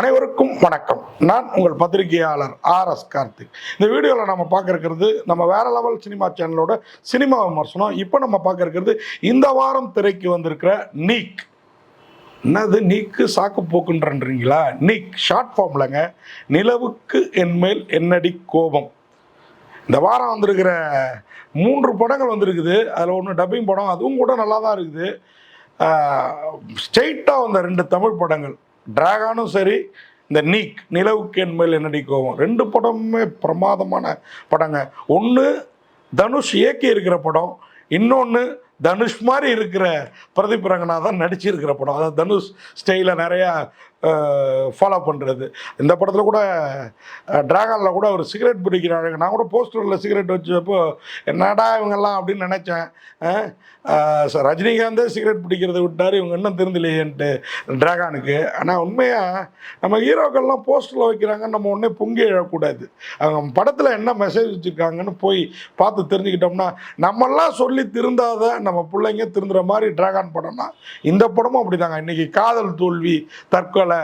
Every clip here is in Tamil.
அனைவருக்கும் வணக்கம். நான் உங்கள் பத்திரிகையாளர் ஆர் எஸ் கார்த்திக். இந்த வீடியோவில் நம்ம பார்க்கறது நம்ம வேற லெவல் சினிமா சேனலோட சினிமா விமர்சனம். இப்போ நம்ம பார்க்கறது இந்த வாரம் திரைக்கு வந்திருக்கிற நீக். என்னது நீக்கு சாக்கு போக்குன்றீங்களா நீக் ஷார்ட் ஃபார்ம்லங்க நிலவுக்கு என்மேல் என்னடி கோபம். இந்த வாரம் வந்திருக்கிற மூன்று படங்கள் வந்திருக்குது. அதில் ஒன்று டப்பிங் படம் அதுவும் கூட நல்லா தான் இருக்குது ஸ்ட்ரெயிட்டாக வந்த ரெண்டு தமிழ் படங்கள். டிராகானும் சரி இந்த நீக் நிலவுக்கு என்மேல் என்னடி கோவம் ரெண்டு படமுமே பிரமாதமான படங்க. ஒன்று தனுஷ் இயக்கி இருக்கிற படம் இன்னொன்று தனுஷ் மாதிரி இருக்கிற பிரதீப் ரங்கநாதன் நடிச்சிருக்கிற படம். அதாவது தனுஷ் ஸ்டைலில் நிறையா ஃபாலோ பண்ணுறது இந்த படத்தில் கூட ட்ராகனில் கூட ஒரு சிகரெட் பிடிக்கிறாங்க. நான் கூட போஸ்டரில் சிகரெட் வச்சப்போ என்னடா இவங்கெல்லாம்? அப்படின்னு நினச்சேன். ரஜினிகாந்தே சிகரெட் பிடிக்கிறத விட்டார். இவங்க இன்னும் திருந்தலையேன்ட்டு ட்ராகானுக்கு ஆனால் உண்மையாக நம்ம ஹீரோக்கள்லாம் போஸ்டரில் வைக்கிறாங்க. நம்ம உடனே பொங்கி எழக்கூடாது. அவங்க படத்தில் என்ன மெசேஜ் வச்சுருக்காங்கன்னு போய் பார்த்து தெரிஞ்சுக்கிட்டோம்னா நம்மெல்லாம் சொல்லி திருந்தாத நம்ம பிள்ளைங்க திருந்துற மாதிரி டிராகன் படம்னா இந்த படமும் அப்படிதாங்க. இன்னைக்கு காதல் தோல்வி தற்கொலை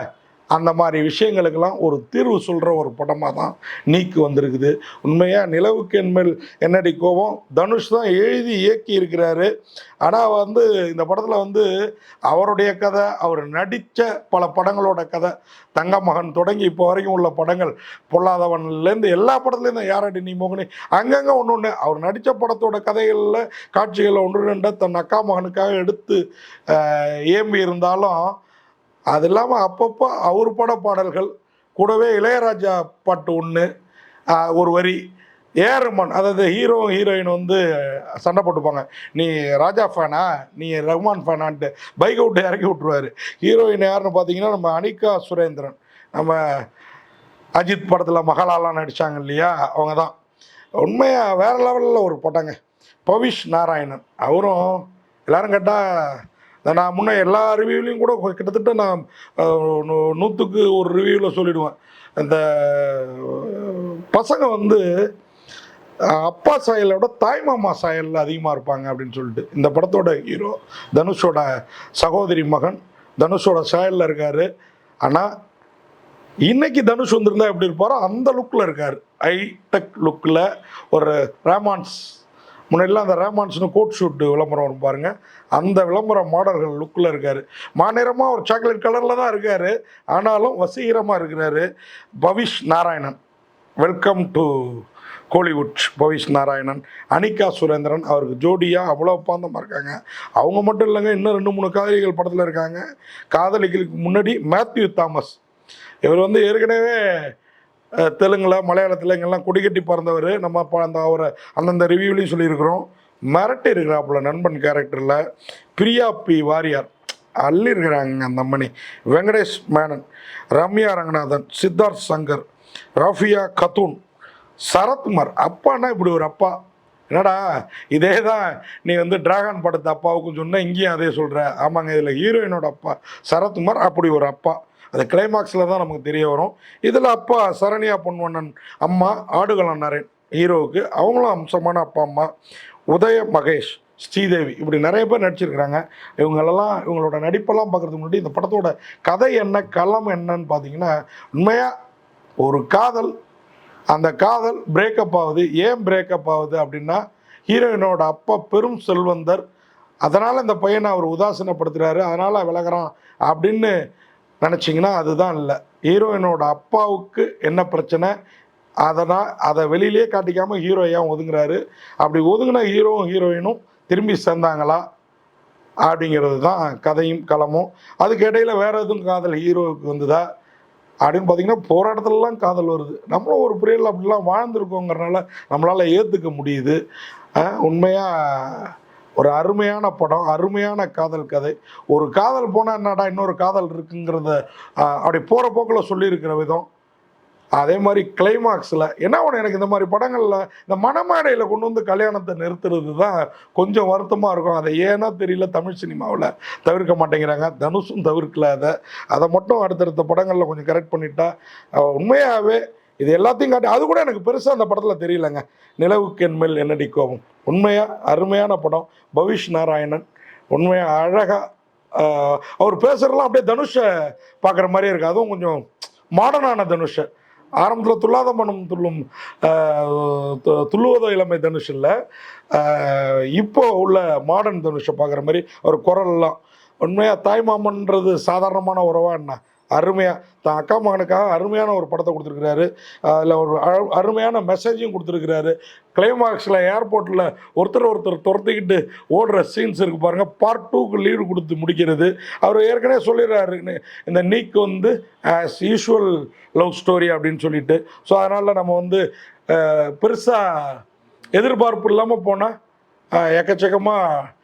அந்த மாதிரி விஷயங்களுக்கெல்லாம் ஒரு தீர்வு சொல்கிற ஒரு படமாக தான் நீக்கு வந்திருக்குது. உண்மையாக நிலவுக்கு என்மேல் என்னடி கோபம்? தனுஷ் தான் எழுதி இயக்கி இருக்கிறாரு. ஆனால் வந்து இந்த படத்தில் வந்து அவருடைய கதை அவர் நடித்த பல படங்களோட கதை தங்கமகன் தொடங்கி இப்போ வரைக்கும் உள்ள படங்கள் பொல்லாதவன்லேருந்து எல்லா படத்துலேருந்து யாரடி நீ மோகனி? அங்கங்கே ஒன்று ஒன்று அவர் நடித்த படத்தோட கதைகளில் காட்சிகளில் ஒன்று ரெண்டை தன் அக்கா மகனுக்காக எடுத்து ஏம்பி இருந்தாலும் அது இல்லாமல் அப்பப்போ அவர் பட பாடல்கள். கூடவே இளையராஜா பாட்டு ஒன்று ஒரு வரி. ஏறுமன் அதாவது ஹீரோ ஹீரோயின் வந்து சண்டை போட்டுப்பாங்க. நீ ராஜா ஃபேனா? நீ ரஹ்மான் ஃபேனான்ட்டு. பைக்கை விட்டு இறக்கி விட்ருவாரு ஹீரோயின் யாருன்னு பார்த்தீங்கன்னா நம்ம அனிகா சுரேந்திரன். நம்ம அஜித் படத்தில் மகளாலாம் நடித்தாங்க இல்லையா? அவங்க தான் உண்மையாக வேறு லெவலில் ஒரு போட்டாங்க. பவிஷ் நாராயணன். அவரும் எல்லாரும் கேட்டால் நான் முன்னே எல்லா ரிவ்யூலையும் கூட கிட்டத்தட்ட நான் நூற்றுக்கு ஒரு ரிவ்யூவில் சொல்லிடுவேன். இந்த பசங்க வந்து அப்பா சாயலை விட தாய்மாமா சாயலில் அதிகமாக இருப்பாங்க அப்படின்னு சொல்லிட்டு. இந்த படத்தோட ஹீரோ தனுஷோட சகோதரி மகன் தனுஷோட சாயலில் இருக்கார். ஆனால் இன்னைக்கு தனுஷ் வந்திருந்தா எப்படி இருப்பாரோ அந்த லுக்கில் இருக்கார். ஹைடெக் லுக்கில் ஒரு ரேமான்ஸ் முன்னாடிலாம் அந்த ரேமான்ஸ்னு கோட் ஷூட் விளம்பரம் வரும் பாருங்க. அந்த விளம்பர மாடல்கள் லுக்கில் இருக்கார். மாநிறமாக ஒரு சாக்லேட் கலரில் தான் இருக்கார். ஆனாலும் வசீகரமாக இருக்கிறாரு. Pavish Narayanan. Welcome to Kollywood Pavish Narayanan. Anika Surendran அவருக்கு ஜோடியாக அவ்வளோ ஒப்பந்தமாக இருக்காங்க. அவங்க மட்டும் இல்லைங்க இன்னும் ரெண்டு மூணு காதலிகள் படத்தில் இருக்காங்க. காதலிகளுக்கு முன்னாடி மேத்யூ தாமஸ். இவர் வந்து ஏற்கனவே தெலுங்கில் மலையாளத்தில் இங்கெல்லாம் கொடிக்கட்டி பிறந்தவர். நம்ம இப்போ அந்த அவரை அந்தந்த ரிவ்யூலையும் சொல்லியிருக்கிறோம். மிரட்டி இருக்கிறாப்புல நண்பன் கேரக்டரில் பிரியா பி வாரியார். அள்ளி இருக்கிறாங்க அந்த அம்மணி. வெங்கடேஷ் மேனன் ரம்யா ரங்கநாதன் சித்தார்த் சங்கர் ரஃபியா கத்தூன் சரத்குமார். அப்பான்னா இப்படி ஒரு அப்பா. என்னடா இதே தான் நீ வந்து டிராகன் படத்து அப்பாவுக்கும் சொன்ன இங்கேயும் அதே சொல்கிற ஆமாங்க இதில் ஹீரோயினோட அப்பா சரத்குமார் அப்படி ஒரு அப்பா. அது கிளைமாக்ஸில் தான் நமக்கு தெரிய வரும். இதில் அப்பா சரண்யா பொன்வண்ணன் அம்மா ஆடுகளம் நரேன் ஹீரோவுக்கு அவங்களும் அம்சமான அப்பா அம்மா உதய மகேஷ் ஸ்ரீதேவி. இப்படி நிறைய பேர் நடிச்சிருக்கிறாங்க. இவங்களெல்லாம் இவங்களோட நடிப்பெல்லாம் பார்க்குறதுக்கு முன்னாடி இந்த படத்தோட கதை என்ன களம் என்னன்னு பார்த்தீங்கன்னா உண்மையாக ஒரு காதல் அந்த காதல் பிரேக்கப் ஆகுது. ஏன் பிரேக்கப் ஆகுது அப்படின்னா ஹீரோயினோட அப்பா பெரும் செல்வந்தர். அதனால் இந்த பையனை அவர் உதாசீனப்படுத்துகிறாரு அதனால் விலகிறான் அப்படின்னு நினச்சிங்கன்னா அதுதான் இல்லை. ஹீரோயினோட அப்பாவுக்கு என்ன பிரச்சனை? அதனால் அதை வெளியிலே காட்டிக்காமல் ஹீரோ ஏன் ஒதுங்குறாரு. அப்படி ஒதுங்கின ஹீரோவும் ஹீரோயினும் திரும்பி சேர்ந்தாங்களா? அப்படிங்கிறது தான் கதையும் களமும். அதுக்கு இடையில் வேறு எதுவும் காதல் ஹீரோவுக்கு வந்ததா? அப்படின்னு பார்த்தீங்கன்னா போராட்டத்துலலாம் காதல் வருது. நம்மளும் ஒரு புரியல அப்படிலாம் வாழ்ந்துருக்கோங்கிறனால நம்மளால் ஏற்றுக்க முடியுது. உண்மையாக ஒரு அருமையான படம் அருமையான காதல் கதை. ஒரு காதல் போனால் என்னடா இன்னொரு காதல் இருக்குங்கிறத அப்படி போகிற போக்கில் சொல்லியிருக்கிற விதம். அதே மாதிரி கிளைமாக்ஸில் என்ன ஒன்று எனக்கு இந்த மாதிரி படங்களில் இந்த மணமேடையில் கொண்டு வந்து கல்யாணத்தை நிறுத்துறது தான் கொஞ்சம் வருத்தமாக இருக்கும். அதை ஏன்னா தெரியல தமிழ் சினிமாவில். தவிர்க்க மாட்டேங்கிறாங்க. தனுஷும் தவிர்க்கல அதை. அதை மட்டும் அடுத்தடுத்த படங்களில் கொஞ்சம் கரெக்ட் பண்ணிட்டா உண்மையாகவே இது எல்லாத்தையும் காட்டி அது கூட எனக்கு பெருசாக அந்த படத்தில் தெரியலங்க. நிலவுக்கு என்மேல் என்னடி கோபம்? உண்மையாக அருமையான படம். பவிஷ் நாராயணன் உண்மையாக அழகாக அவர் பேசுகிறதெல்லாம் அப்படியே தனுஷை பார்க்குற மாதிரியே இருக்குது அதுவும் கொஞ்சம் மாடர்னான தனுஷை. ஆரம்பத்தில் துல்லாத மனம் துள்ளும் து- துள்ளுவதோ இளமை தனுஷ் இல்லை. இப்போ உள்ள மாடர்ன் தனுஷை பார்க்குற மாதிரி ஒரு குரல்லாம் உண்மையாக தாய்மாமன்றது சாதாரணமான உறவா என்ன? அருமையாக தான் அக்கா மகனுக்காக அருமையான ஒரு படத்தை கொடுத்துருக்குறாரு. அதில் ஒரு அழ- அருமையான மெசேஜையும் கொடுத்துருக்குறாரு. கிளைமாக்ஸில் ஏர்போர்ட்டில் ஒருத்தர் ஒருத்தர் துரத்திக்கிட்டு ஓடுற சீன்ஸ் இருக்குது பாருங்கள் பார்ட் டூக்கு லீடு கொடுத்து முடிக்கிறது. அவர் ஏற்கனவே சொல்லிடுறாரு இந்த நீக் வந்து ஆஸ் யூஷுவல் லவ் ஸ்டோரி அப்படின்னு சொல்லிட்டு. ஸோ அதனால் நம்ம வந்து பெருசாக எதிர்பார்ப்பு இல்லாமல் போனால் எக்கச்சக்கமாக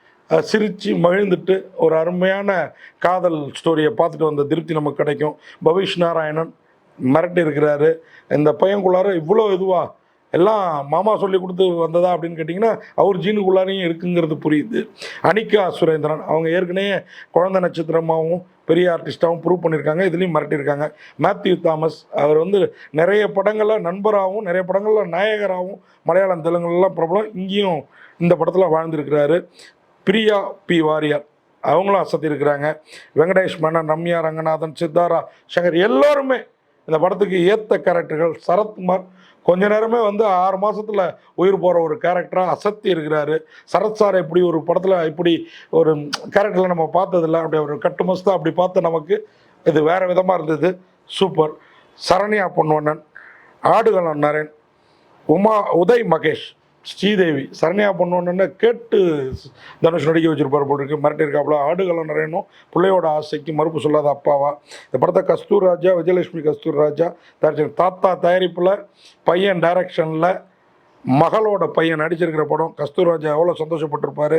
சிரித்து மகிழ்ந்துட்டு ஒரு அருமையான காதல் ஸ்டோரியை பார்த்துட்டு வந்த திருப்தி நமக்கு கிடைக்கும். பவிஷ் நாராயணன் மிரட்டி இருக்கிறாரு. இந்த பையன்குள்ளார இவ்வளோ இதுவா எல்லாம் மாமா சொல்லி கொடுத்து வந்ததா அப்படின்னு கேட்டிங்கன்னா அவர் ஜீனுக்குள்ளாரையும் இருக்குங்கிறது புரியுது. அனிகா சுரேந்திரன் அவங்க ஏற்கனவே குழந்தை நட்சத்திரமாகவும் பெரிய ஆர்டிஸ்டாகவும் ப்ரூவ் பண்ணியிருக்காங்க. இதுலேயும் மிரட்டியிருக்காங்க. மேத்யூ தாமஸ் அவர் வந்து நிறைய படங்களில் நண்பராகவும் நிறைய படங்களில் நாயகராகவும் மலையாளம் தெலுங்குலாம் பிரபலம். இங்கேயும் இந்த படத்தில் வாழ்ந்திருக்கிறாரு. பிரியா பி வாரியார். அவங்களும் அசத்தியிருக்கிறாங்க வெங்கடேஷ் மன்னன் ரம்யா ரங்கநாதன் சித்தாரா சங்கர் எல்லோருமே இந்த படத்துக்கு ஏற்ற கேரக்டர்கள் சரத்குமார் கொஞ்ச நேரமே வந்து ஆறு மாதத்தில் உயிர் போகிற ஒரு கேரக்டராக அசத்தி இருக்கிறாரு. சரத் சார் எப்படி ஒரு படத்தில் இப்படி ஒரு கேரக்டரில் நம்ம பார்த்ததில்ல. அப்படி ஒரு கட்டு மஸ்தா அப்படி பார்த்து நமக்கு இது வேறு விதமாக இருந்தது. சூப்பர் சரண்யா பொன்வண்ணன் ஆடுகளம் நரேன் உமா உதய் மகேஷ். ஸ்ரீதேவி சரண்யா பொண்ணுன்னு கேட்டு தனுஷ் நடிக்க வச்சிருப்பார் போல் இருக்கு. மிரட்டியிருக்காப்புல. ஆடுகளம் நிறையணும். பிள்ளையோட ஆசைக்கு மறுப்பு சொல்லாத அப்பாவா? இந்த படத்தை கஸ்தூர் ராஜா விஜயலட்சுமி கஸ்தூர் ராஜா தயாரிச்சு தாத்தா தயாரிப்பில் பையன் டைரக்ஷனில் மகளோட பையன் நடிச்சிருக்கிற படம். கஸ்தூர் ராஜா எவ்வளோ சந்தோஷப்பட்டிருப்பார்.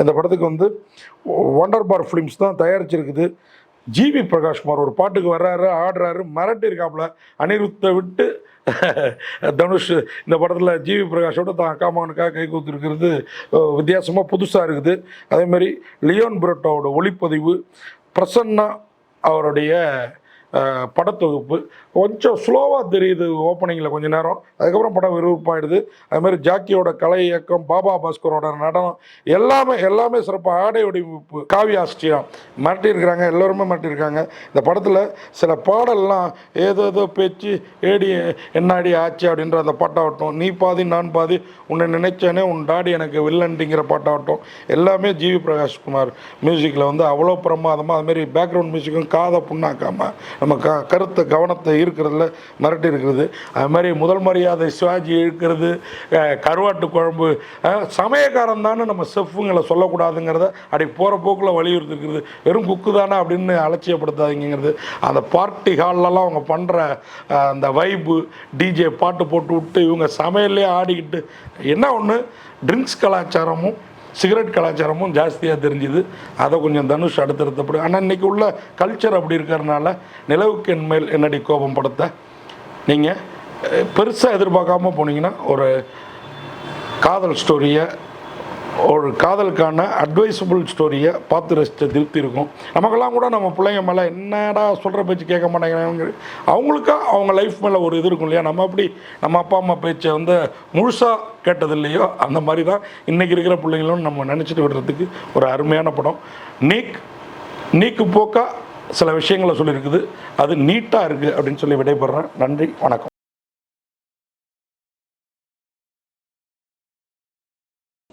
இந்த படத்துக்கு வந்து ஒண்டர் பார் ஃபிலிம்ஸ் தான் தயாரிச்சிருக்குது. ஜிவி பிரகாஷ்குமார் ஒரு பாட்டுக்கு வர்றாரு ஆடுறாரு மிரட்டி இருக்காப்புல அனிருத்தை விட்டு தனுஷ் இந்த படத்தில் ஜிவி பிரகாஷோட தான் அக்கா மகனுக்காக கை கூத்துருக்கிறது வித்தியாசமாக புதுசாக இருக்குது. அதேமாதிரி லியோன் புரோட்டோவோட ஒளிப்பதிவு பிரசன்னா அவருடைய படத்தொகுப்பு. கொஞ்சம் ஸ்லோவாக தெரியுது ஓப்பனிங்கில் கொஞ்ச நேரம். அதுக்கப்புறம் படம் விறுவிறுப்பாயிடுது. அதுமாதிரி ஜாக்கியோட கலை இயக்கம் பாபா பாஸ்கரோட நடனம் எல்லாமே எல்லாமே சிறப்பாக ஆடை வடிவமைப்பு காவி ஆஸ்டியா மிரட்டியிருக்கிறாங்க. எல்லோருமே மிரட்டியிருக்காங்க. இந்த படத்தில் சில பாடல்லாம் ஏதோ ஏதோ பேச்சு ஏடி என்னாடி ஆச்சு? அப்படின்ற அந்த பாட்டாகட்டும் நீ பாதி நான் பாதி உன்னை நினைச்சேனே உன் டாடி எனக்கு வில்லன்ட்டிங்கிற பாட்டாகட்டும் எல்லாமே ஜிவி பிரகாஷ்குமார் மியூசிக்கில் வந்து அவ்வளோ பிரமாதமாக அதுமாரி பேக்ரவுண்ட் மியூசிக்கும் காதை புண்ணாக்காமல் நம்ம க கருத்தை கவனத்தை இருக்கிறதுல மிரட்டி இருக்கிறது. அது மாதிரி முதல் மரியாதை சிவாஜி இழுக்கிறது கருவாட்டு குழம்பு சமயக்காரன் தானே நம்ம செஃப்புங்களை சொல்லக்கூடாதுங்கிறத அப்படி போகிற போக்கில் வலியுறுத்திருக்கிறது. வெறும் குக்கு தானே அப்படின்னு அலட்சியப்படுத்தாதீங்கிறது அந்த பார்ட்டி ஹால்லலாம் அவங்க பண்ணுற அந்த வைப்பு டிஜே பாட்டு போட்டு விட்டு இவங்க சமையல்லே ஆடிக்கிட்டு என்ன ஒன்று ட்ரிங்க்ஸ் கலாச்சாரமும் சிகரெட் கலாச்சாரமும் ஜாஸ்தியாக தெரிஞ்சுது. அதை கொஞ்சம் தனுஷ் அடுத்தடுத்தப்படி ஆனால் இன்றைக்கி உள்ள கல்ச்சர் அப்படி இருக்கிறனால நிலவுக்கு என்மேல் என்னடி கோபம் படத்தை? நீங்கள் பெருசாக எதிர்பார்க்காம போனீங்கன்னா ஒரு காதல் ஸ்டோரியை ஒரு காதலுக்கான அட்வைசபிள் ஸ்டோரியை பார்த்து ரசித்த திருப்தி இருக்கும். நமக்கெல்லாம் கூட நம்ம பிள்ளைங்க மேலே என்னடா சொல்கிற பேச்சு கேட்க மாட்டேங்கிறாங்க அவங்களுக்கா அவங்க லைஃப் மேலே ஒரு இது இருக்கும் இல்லையா? நம்ம அப்படி நம்ம அப்பா அம்மா பேச்சை வந்து முழுசாக கேட்டது இல்லையோ அந்த மாதிரி தான் இன்றைக்கி இருக்கிற பிள்ளைங்களும் நம்ம நினச்சிட்டு விடுறதுக்கு ஒரு அருமையான படம். நீக் நீக்கு போக்கா சில விஷயங்களை சொல்லியிருக்குது. அது நீட்டாக இருக்குது அப்படின்னு சொல்லி விடைபெறேன். நன்றி வணக்கம்.